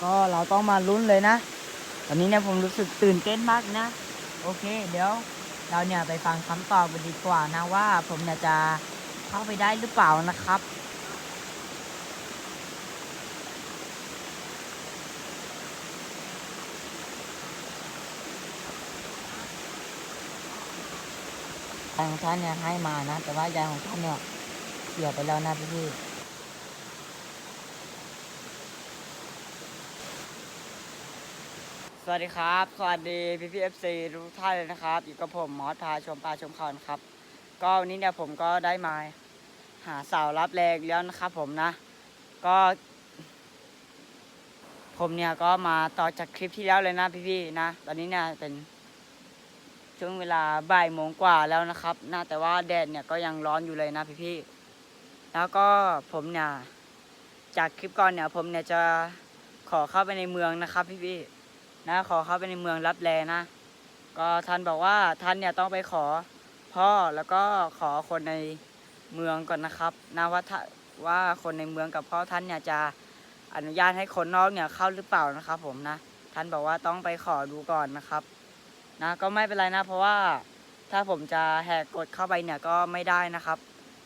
ก็เราต้องมาลุ้นเลยนะ ตอนนี้เนี่ยผมรู้สึกตื่นเต้นมากนะ โอเค เดี๋ยวเราเนี่ยไปฟังคำตอบกันดีกว่านะว่าผมเนี่ยจะเข้าไปได้หรือเปล่านะครับยายของท่านเนี่ยให้มานะ แต่ว่ายายของท่านเนี่ยเสียไปแล้วนะพี่พี่ สวัสดีครับ สวัสดีพี่พี่เอฟซีทุกท่านเลยนะครับ อยู่กับผมมอสพาชมปลาชมเขานะครับ ก็วันนี้เนี่ยผมก็ได้มาหาสาวรับแรงแล้วนะครับ ผมนะ ก็ ผมเนี่ยก็มาต่อจากคลิปที่แล้วเลยนะพี่พี่ๆนะ ตอนนี้เนี่ยเป็นช่วงเวลาบ่ายโมงกว่าแล้วนะครับน่าแต่ว่าแดดเนี่ยก็ยังร้อนอยู่เลยนะพี่ๆแล้วก็ผมเนี่ยจากคลิปก่อนเนี่ยผมเนี่ยจะขอเข้าไปในเมืองนะครับ พี่ๆ นะขอเข้าไปในเมืองรับแลนะ ก็ท่านบอกว่าท่านเนี่ยต้องไปขอพ่อแล้วก็ขอคนในเมืองก่อนนะครับนะว่าถ้าว่าคนในเมืองกับพ่อท่านเนี่ยจะอนุญาตให้คนนอกเนี่ยเข้าหรือเปล่านะครับ ผมนะท่านบอกว่าต้องไปขอดูก่อนนะครับ นะก็ไม่เป็นไรนะ เพราะว่าถ้าผมจะแหกกฎเข้าไปเนี่ยก็ไม่ได้นะครับ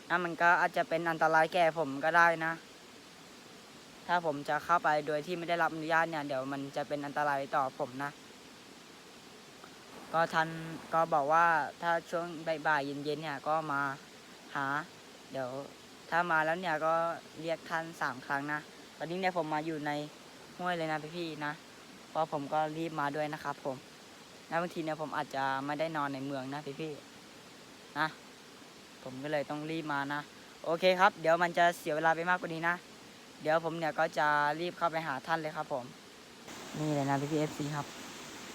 นะมันก็อาจจะเป็นอันตรายแก่ผมก็ได้นะ ถ้าผมจะเข้าไปโดยที่ไม่ได้รับอนุญาตเนี่ยเดี๋ยวมันจะเป็นอันตรายต่อผมนะ ก็ท่านก็บอกว่าถ้าช่วงบ่ายๆเย็นๆเนี่ยก็มาหา เดี๋ยวถ้ามาแล้วเนี่ยก็เรียกท่านสามครั้งนะตอนนี้เนี่ยผมมาอยู่ในห้วยเลยนะพี่ๆนะเพราะผมก็รีบมาด้วยนะครับ ผมนะบางทีเนี่ยผมอาจจะไม่ได้นอนในเมืองนะพี่พี่ๆนะ ผมก็เลยต้องรีบมานะ โอเคครับ เดี๋ยวมันจะเสียเวลาไปมากกว่านี้นะ เดี๋ยวผมเนี่ยก็จะรีบเข้าไปหาท่านเลยครับผม นี่เลยนะพี่พีเอฟซีครับ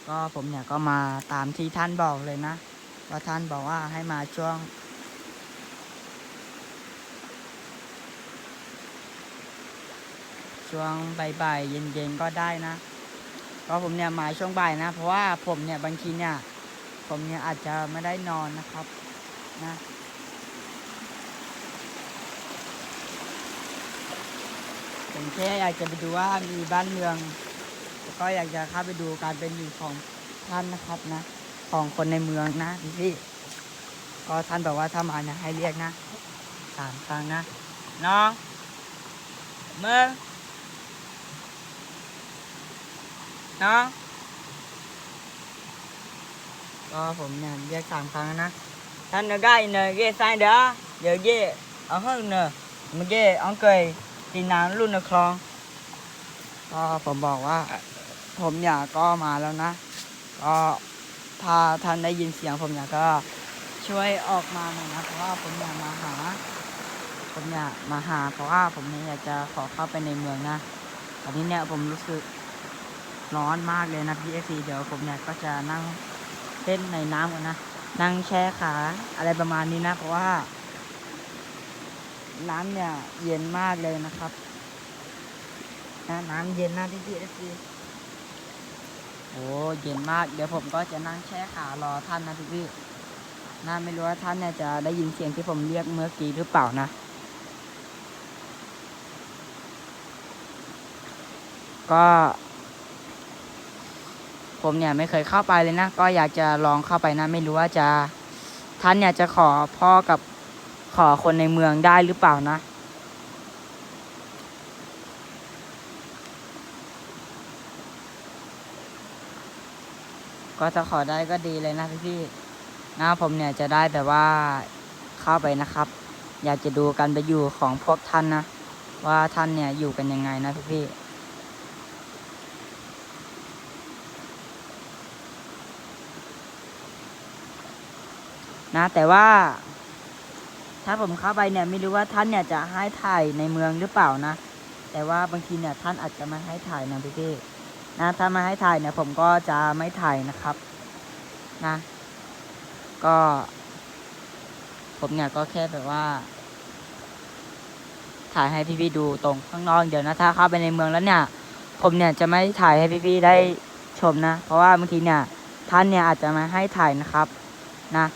ก็ผมเนี่ยก็มาตามที่ท่านบอกเลยนะว่าท่านบอกว่าให้มาช่วง ช่วงบ่ายๆเย็นๆก็ได้นะเพราะผมเนี่ยมาช่วงบ่ายนะ เพราะว่าผมเนี่ยบางทีเนี่ย ผมเนี่ยอาจจะไม่ได้นอนนะครับ นะ ผมแค่อยากจะไปดูว่ามีบ้านเมือง แล้วก็อยากจะเข้าไปดูการเป็นอยู่ของท่านนะครับนะ ของคนในเมืองนะพี่พี่ก็ท่านบอกว่าถ้ามาเนี่ยให้เรียกนะสามครั้งนะ น้องเมืองน้องก็ผมเนี่ยเรียกสามครั้งนะท่านเนกายเนเกไซเดอเดี๋ยวเย่เอาห้องเนอะเมื่อกี้อังเกย ตีน้ำรุ่นคลอง ก็ผมบอกว่า ผมเนี่ยก็มาแล้วนะ ก็ถ้าท่านได้ยินเสียงผมเนี่ยก็ช่วยออกมาหน่อยนะเพราะว่าผมอยากมาหา ผมอยากมาหา เพราะว่าผมเนี่ยอยากจะขอเข้าไปในเมืองนะตอนนี้เนี่ยผมรู้สึกร้อนมากเลยนะพี่เอซีเดี๋ยวผมเนี่ยก็จะนั่งเล่นในน้ำก่อนนะ นั่งแช่ขาอะไรประมาณนี้นะ เพราะว่า น้ำเนี่ยเย็นมากเลยนะครับนะน้ำเย็นนะพี่พี่โอ้เย็นมาก เดี๋ยวผมก็จะนั่งแช่ขารอท่านนะพี่พี่น่าไม่รู้ว่าท่านเนี่ยจะได้ยินเสียงที่ผมเรียกเมื่อกี้หรือเปล่านะ ก็ ผมเนี่ยไม่เคยเข้าไปเลยนะ ก็อยากจะลองเข้าไปนะ ไม่รู้ว่าจะท่านเนี่ยจะขอพ่อกับ ขอคนในเมืองได้หรือเปล่านะ ก็ถ้าขอได้ก็ดีเลยนะพี่พี่นะผมเนี่ยจะได้แบบว่าเข้าไปนะครับ อยากจะดูการไปอยู่ของพวกท่านนะ ว่าท่านเนี่ยอยู่กันยังไงนะพี่พี่ๆนะแต่ว่า ถ้าผมเข้าไปเนี่ยไม่รู้ว่าท่านเนี่ยจะให้ถ่ายในเมืองหรือเปล่านะ แต่ว่าบางทีเนี่ยท่านอาจจะไม่ให้ถ่ายนะพี่พี่ๆนะถ้าม่ให้ถ่ายเนี่ยผมก็จะไม่ถ่ายนะครับนะ ก็ ผมเนี่ยก็แค่แบบว่า ถ่ายให้พี่พี่ๆดูตรงข้างนอกเดี๋ยวนะถ้าเข้าไปในเมืองแล้วเนี่ย ผมเนี่ยจะไม่ถ่ายให้พี่พี่ๆได้ชมนะ เพราะว่าบางทีเนี่ยท่านเนี่ยอาจจะม่ให้ถ่ายนะครับ นะ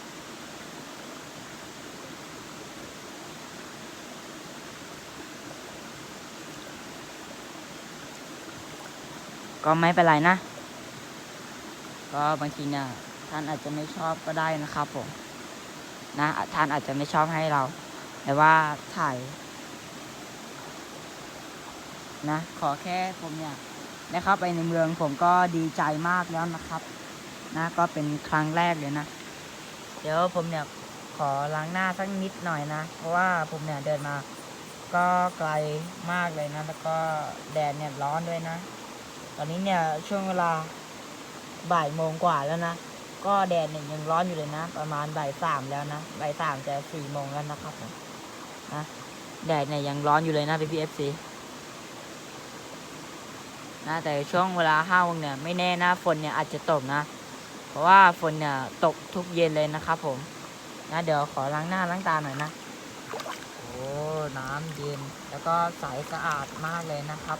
ก็ไม่เป็นไรนะ ก็บางทีเนี่ยท่านอาจจะไม่ชอบก็ได้นะครับผมนะท่านอาจจะไม่ชอบให้เรา แต่ว่าถ่าย นะ ขอแค่ผมเนี่ยได้เข้าไปในเมืองผมก็ดีใจมากแล้วนะครับ นะก็เป็นครั้งแรกเลยนะ เดี๋ยวผมเนี่ยขอล้างหน้าสักนิดหน่อยนะ เพราะว่าผมเนี่ยเดินมา ก็ไกลมากเลยนะ แล้วก็แดดเนี่ยร้อนด้วยนะ อนนี้เนี่ยช่วงเวลาบ่ายโมงกว่าแล้วนะ ก็แดดเนี่ยยังร้อนอยู่เลยนะ ประมาณบ่ายสามแล้วนะบ่ายสามจะสี่โมงแล้วนะครับนะแดดเนี่ยยังร้อนอยู่เลยนะพี่พีเอฟซีนะแต่ช่วงเวลาห้าโมงเนี่ยไม่แน่นะฝนเนี่ยอาจจะตกนะ เพราะว่าฝนเนี่ยตกทุกเย็นเลยนะครับผมนะเดี๋ยวขอล้างหน้าล้างตาหน่อยนะโอ้น้ำเย็นแล้วก็ใสสะอาดมากเลยนะครับ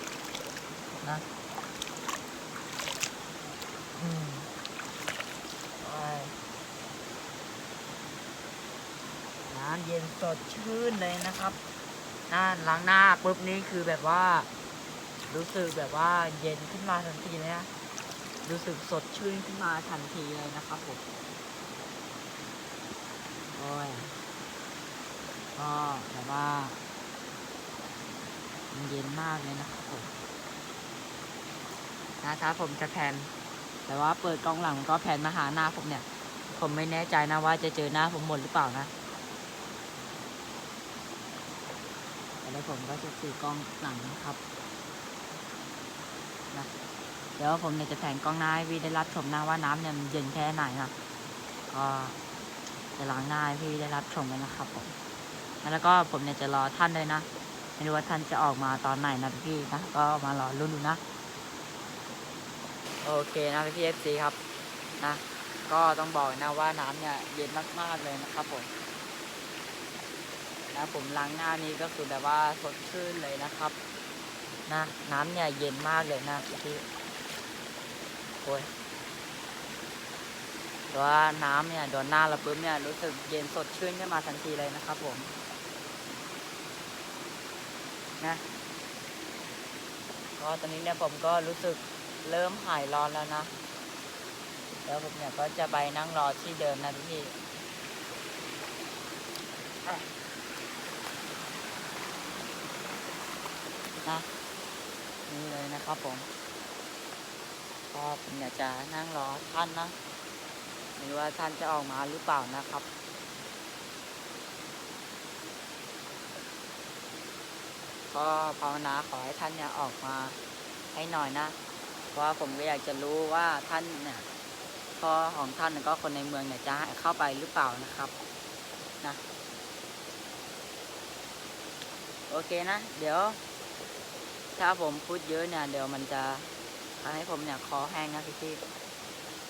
นะ น้ำเย็นสดชื่นเลยนะครับหน้าล้างหน้าปุ๊บนี่คือแบบว่า รู้สึกแบบว่าเย็นขึ้นมาทันทีเลยนะรู้สึกสดชื่นขึ้นมาทันทีเลยนะครับผมโอ้ยก็แบบว่ามันเย็นมากเลยนะครับผมนะถ้าผมจะแพน แต่ว่าเปิดกล้องหลังก็แพนมาหาหน้าผมเนี่ย ผมไม่แน่ใจนะว่าจะเจอหน้าผมหมดหรือเปล่านะแต่แล้วผมก็จะถือกล้องหลังนะครับนะเดี๋ยวผมเนี่ยจะแผนกล้องหน้าให้พี่ได้รับชมนะว่าน้ำเนี่ยมันเย็นแค่ไหนนะก็จะล้างหน้าให้พี่ได้รับชมกันนะครับผมแล้วก็ผมเนี่ยจะรอท่านเลยนะไม่รู้ว่าท่านจะออกมาตอนไหนนะพี่นะก็มารอรุ่นดูนะ โอเคนะพี่เอฟซีครับนะก็ต้องบอกนะว่าน้ำเนี่ยเย็นมากๆเลยนะครับผมนะผมล้างหน้านี้ก็คือแบบว่าสดชื่นเลยนะครับนะน้ำเนี่ยเย็นมากเลยนะพี่โอ้ยแต่ว่าน้ำเนี่ยโดนหน้าเราปุ๊บเนี่ยรู้สึกเย็นสดชื่นขึ้นมาทันทีเลยนะครับผมนะก็ตอนนี้เนี่ยผมก็รู้สึก เริ่มหายร้อนแล้วนะแล้วผมเนี่ยก็จะไปนั่งรอที่เดิมนะพี่นะนี่เลยนะครับผมก็ผมอยากจะนั่งรอท่านนะไม่รู้ว่าท่านจะออกมาหรือเปล่านะครับก็ภาวนาขอให้ท่านเนี่ยออกมาให้หน่อยนะ เพราะผมก็อยากจะรู้ว่าท่านเนี่ยพ่อของท่านก็คนในเมืองเนี่ยจะให้เข้าไปหรือเปล่านะครับนะโอเคนะ เดี๋ยว ถ้าผมพูดเยอะเนี่ย เดี๋ยวมันจะทำให้ผมเนี่ยคอแห้งนะพี่พี่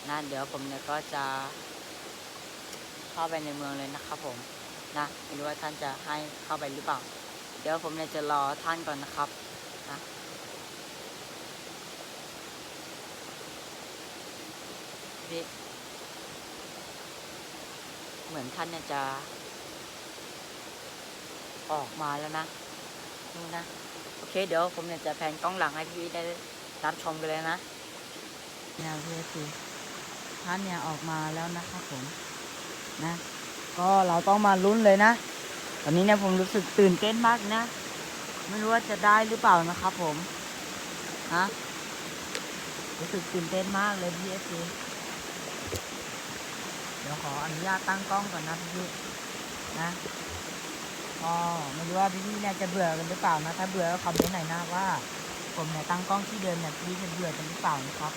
นะเดี๋ยวผมเนี่ยก็จะเข้าไปในเมืองเลยนะครับ ผมนะไม่รู้ว่าท่านจะให้เข้าไปหรือเปล่า เดี๋ยวผมเนี่ยจะรอท่านก่อนนะครับนะ พี่ เหมือนท่านเนี่ยจะ ออกมาแล้วนะนู่นะ โอเค เดี๋ยวผมเนี่ยจะแพนกล้องหลังให้พี่ได้รับชมกันเลยนะเนี่ยพี่คือท่านเนี่ยออกมาแล้วนะครับผม นะ ก็เราต้องมาลุ้นเลยนะ ตอนนี้เนี่ยผมรู้สึกตื่นเต้นมากนะ ไม่รู้ว่าจะได้หรือเปล่านะครับผม ฮะรู้สึกตื่นเต้นมากเลยพี่เอซี เดี๋ยวขออนุญาตตั้งกล้องก่อนนะพี่ๆนะก็ไม่รู้ว่าพี่ๆเนี่ยจะเบื่อกันหรือเปล่านะ ถ้าเบื่อก็คอมเมนต์หน่อยนะว่า ผมเนี่ยตั้งกล้องที่เดิมเนี่ยพี่จะเบื่อกันหรือเปล่านะครับ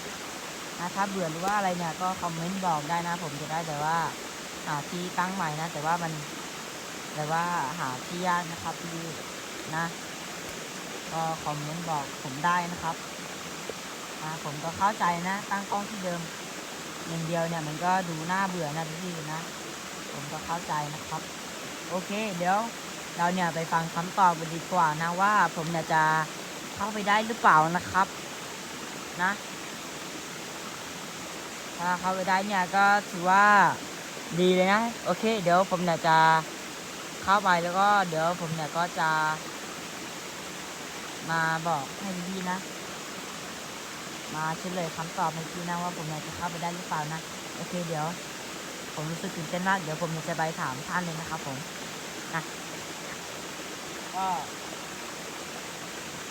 นะถ้าเบื่อหรือว่าอะไรเนี่ยก็คอมเมนต์บอกได้นะ ผมจะได้แต่ว่าหาที่ตั้งใหม่นะ แต่ว่ามันแต่ว่าหาที่ยากนะครับพี่นะก็คอมเมนต์บอกผมได้นะครับอ่าผมก็เข้าใจนะ ตั้งกล้องที่เดิม อย่างเดียวเนี่ยมันก็ดูน่าเบื่อนะพี่นะ ผมก็เข้าใจนะครับ โอเค เดี๋ยวเราเนี่ยไปฟังคำตอบกันดีกว่านะว่าผมเนี่ยจะเข้าไปได้หรือเปล่านะครับ นะ ถ้าเข้าไปได้เนี่ยก็ถือว่าดีเลยนะ โอเค เดี๋ยวผมเนี่ยจะเข้าไปแล้วก็ เดี๋ยวผมเนี่ยก็จะ มาบอกให้พี่นะ มาเฉลยคำตอบให้พี่นะว่าผมจะเข้าไปได้หรือเปล่านะ โอเคเดี๋ยว ผมรู้สึกตื่นเต้นมาก เดี๋ยวผมจะไปถามท่านเลยนะครับผมนะก็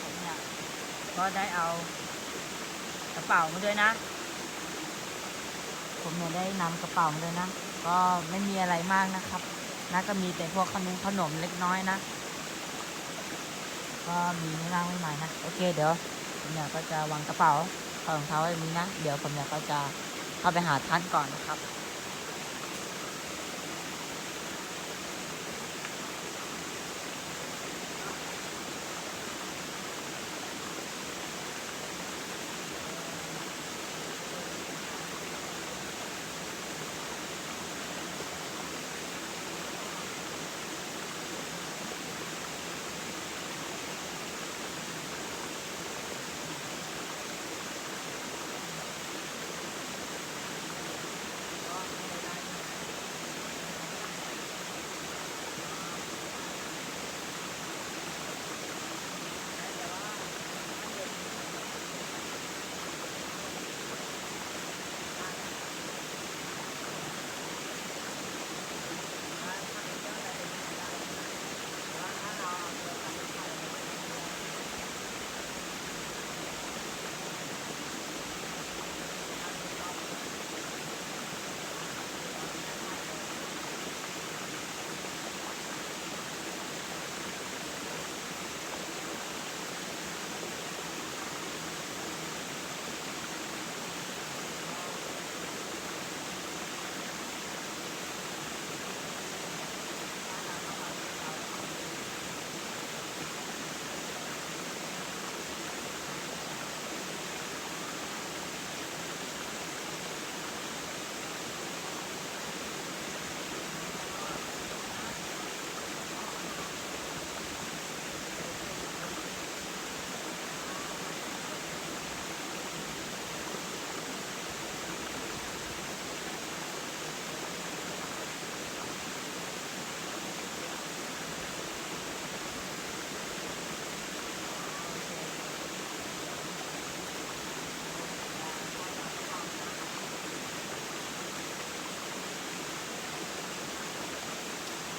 ผมเนี่ยก็ได้เอากระเป๋ามาด้วยนะ ผมเนี่ยได้นำกระเป๋ามาด้วยนะ ก็ไม่มีอะไรมากนะครับ นะก็มีแต่พวกขนมขนมเล็กน้อยนะ ก็มีไม่มากไม่หมายนะ โอเคเดี๋ยวผมเนี่ยก็จะวางกระเป๋า ถอดรองเท้าไว้ตรงนี้นะ เดี๋ยวผมอยาก็จะเข้าไปหาท่านก่อนนะครับ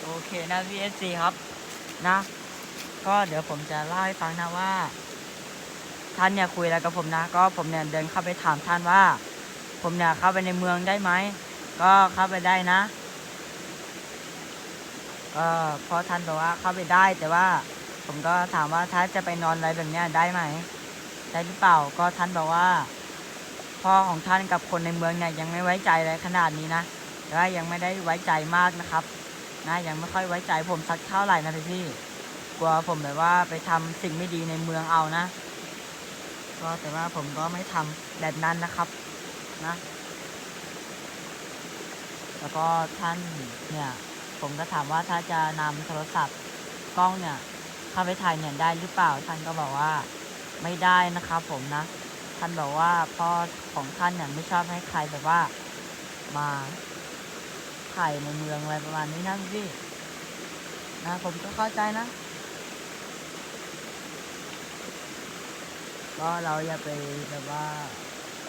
โอเคนะ VSC ครับนะ ก็เดี๋ยวผมจะเล่าให้ฟังนะว่า ท่านเนี่ยคุยอะไรกับผมนะ ก็ผมเนี่ยเดินเข้าไปถามท่านว่า ผมเนี่ยเข้าไปในเมืองได้ไหม ก็เข้าไปได้นะก็เพราะท่านบอกว่าเข้าไปได้แต่ว่า ผมก็ถามว่าถ้านจะไปนอนอะไรแบบเนี้ยได้ไหมได้หรือเปล่าก็ท่านบอกว่าพ่อของท่านกับคนในเมืองเนี่ยยังไม่ไว้ใจอะไรขนาดนี้นะแต่ว่ายังไม่ได้ไว้ใจมากนะครับ นะยังไม่ค่อยไว้ใจผมสักเท่าไหร่นะพี่พี่กลัวผมแบบว่าไปทำสิ่งไม่ดีในเมืองเอานะ ก็แต่ว่าผมก็ไม่ทำแบบนั้นนะครับนะ แล้วก็ท่านเนี่ย ผมก็ถามว่าถ้าจะนำโทรศัพท์กล้องเนี่ยเข้าไปถ่ายเนี่ยได้หรือเปล่า ท่านก็บอกว่าไม่ได้นะครับผมนะ ท่านบอกว่าพ่อของท่านเนี่ยไม่ชอบให้ใครแบบว่ามา ถ่ในเมืองอะไรประมาณนี้นะพี่นะผมก็เข้าใจนะก็เราอย่าไปแบบว่า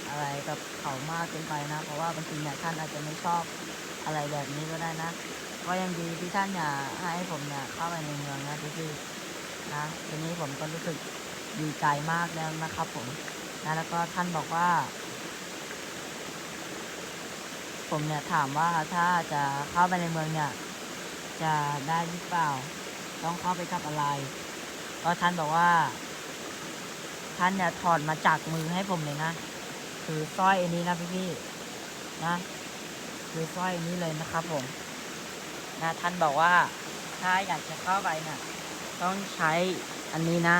อะไรกับเขามากเกินไปนะ เพราะว่าบางทีเนี่ยท่านอาจจะไม่ชอบอะไรแบบนี้ก็ได้นะก็ยังดีที่ท่านอย่าให้ผมเนี่ยเข้าไปในเมืองนะพี่ๆนะทีนี้ผมก็รู้สึกดีใจมากแล้วนะครับ ผมนะแล้วก็ท่านบอกว่า ผมเนี่ยถามว่าถ้าจะเข้าไปในเมืองเนี่ย จะได้หรือเปล่า ต้องเข้าไปกับอะไรก็ท่านบอกว่า ท่านเนี่ยถอดมาจากมือให้ผมเลยนะคือสร้อยอันนี้นะพี่พี่ๆนะคือสร้อยอันนี้เลยนะครับผมนะท่านบอกว่าถ้าอยากจะเข้าไปเนี่ยต้องใช้อันนี้นะ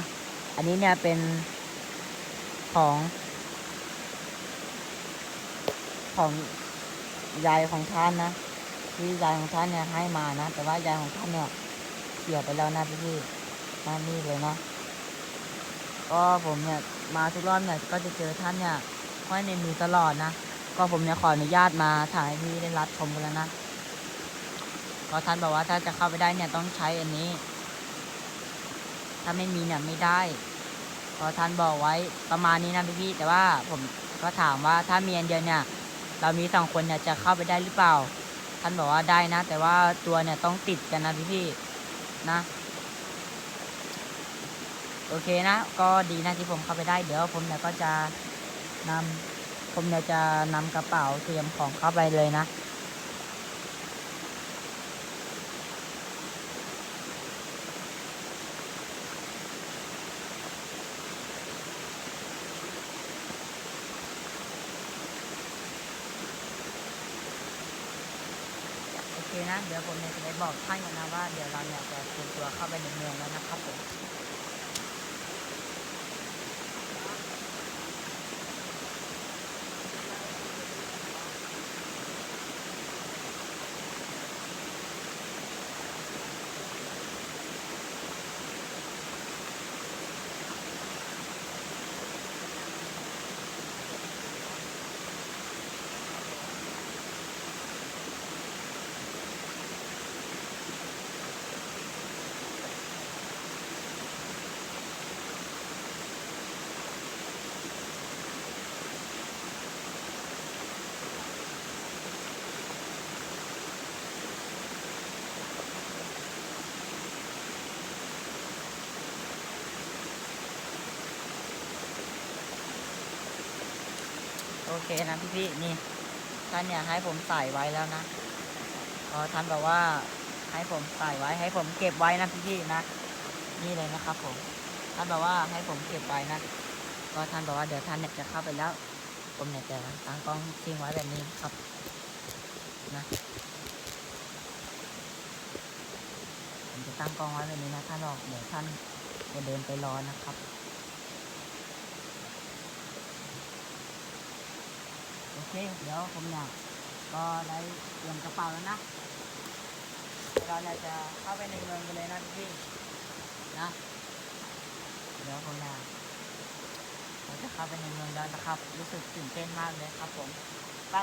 อันนี้เนี่ยเป็นของของ ยายของท่านนะที่ยายของท่านเนี่ยให้มานะ แต่ว่ายายของท่านเนี่ยเสียไปแล้วนะพี่พี่มานี่เลยนะก็ผมเนี่ยมาทุกรอบเนี่ยก็จะเจอท่านเนี่ยห้อยในมือตลอดนะก็ผมเนี่ยขออนุญาตมาถ่ายพี่ได้รับชมกันแล้วนะก็ท่านบอกว่าถ้าจะเข้าไปได้เนี่ยต้องใช้อันนี้ ถ้าไม่มีเนี่ยไม่ได้พราะท่านบอกไว้ประมาณนี้นะพี่ๆแต่ว่าผมก็ถามว่าถ้ามีอันเดียวเนี่ย เรามีสองคนเนี่ยจะเข้าไปได้หรือเปล่า ท่านบอกว่าได้นะ แต่ว่าตัวเนี่ยต้องติดกันนะพี่ๆนะ โอเคนะ ก็ดีนะที่ผมเข้าไปได้ เดี๋ยวผมเนี่ยก็จะนำผมเนี่ยจะนำกระเป๋าเตรียมของเข้าไปเลยนะ นะ เดี๋ยวผมเนี่ยจะไปบอกท่านกันนะว่าเดี๋ยวเราเนี่ยจะเตรียมตัวเข้าไปในเมืองแล้วนะครับผม เคนะพี่ๆนี่ท่านเนี่ยให้ผมใส่ไว้แล้วนะพอท่านบอกว่าให้ผมใส่ไว้ให้ผมเก็บไว้นะพี่ๆนะ นี่เลยนะครับผมท่านบอกว่าให้ผมเก็บไว้นะก็ท่านบอกว่าเดี๋ยวท่านเนี่ยจะเข้าไปแล้ว ผมเนี่ยจะตั้งกล้องทิ้งไว้แบบนี้ครับนะผมจะตั้งกล้องไว้แบบนี้นะท่านบอกเดี๋ยวท่านจะเดินไปรอนะครับ โอ เคเดี๋ยวผมเนี่ยก็ได้เตรียมกระเป๋าแล้วนะเดี๋ยวเราเนี่ยจะเข้าไปในเมืองกันเลยนะพี่นะ เดี๋ยวผมเนี่ยเราจะเข้าไปในเมืองแล้วนะครับ รู้สึกตื่นเต้นมากเลยครับผม ไป